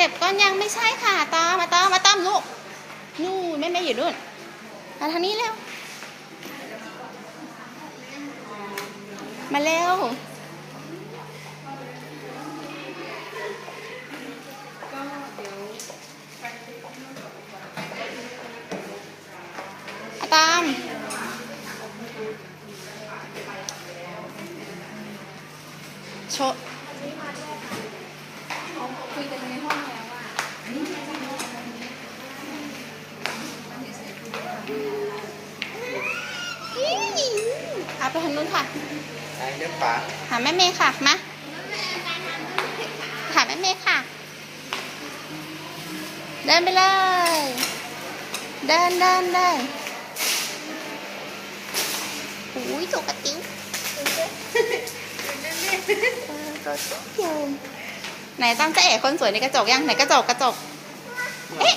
เจ็บก้อนยังไม่ใช่ค่ะตามมาตามมาตามลูกนู่นแม่แม่อยู่นู่นมาทางนี้เร็ว มาเร็วตามโช ไปทางนู้นค่ะไอ้เรื่องฝาหาแม่เมย์ค่ะ มาหาแม่เมย์ค่ะ เดินไปเลย เดินเดินเดินอุ้ยตัวกระติ้วเออตัวเดียวไหนตั้งจะเอ๋คนสวยในกระจกยังไหนกระจกกระจก เอ๊ะ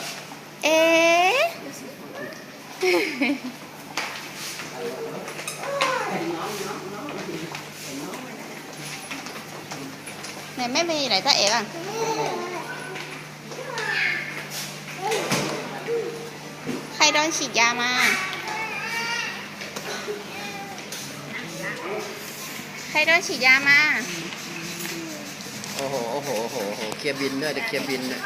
เอ๊ะ ไหนแม่เมย์อยู่ไหนจ้าเอ๋บ้างใครโดนฉีดยามาใครโดนฉีดยามาโอ้โห โอ้โห โอ้โหโอ้โหเคลียร์บินด้วยเดี๋ยวเคลียร์บินด้วย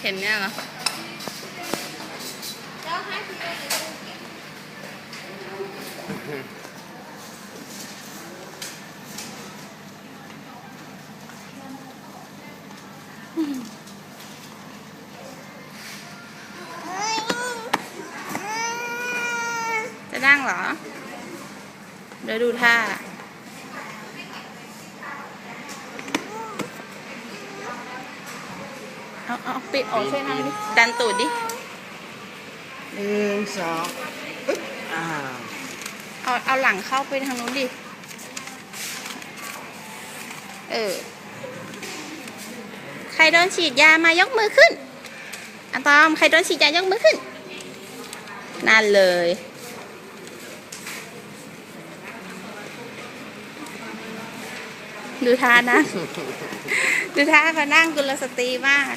เห็นเนี่ยเหรอ จะนั่งเหรอ เดี๋ยวดูท่า เอาเอาปิดโอ้ช่วยนั่งดิ ดันตูดดิหนึ่งสองอึ๊บอ้าวเอา เอาหลังเข้าไปทางนู้นดิ เออ ใครโดนฉีดยามายกมือขึ้นอะตอม ใครโดนฉีดยายกมือขึ้น นั่นเลย ดูท่านั่ง ดูท่าเขานั่งกุลสตรีมาก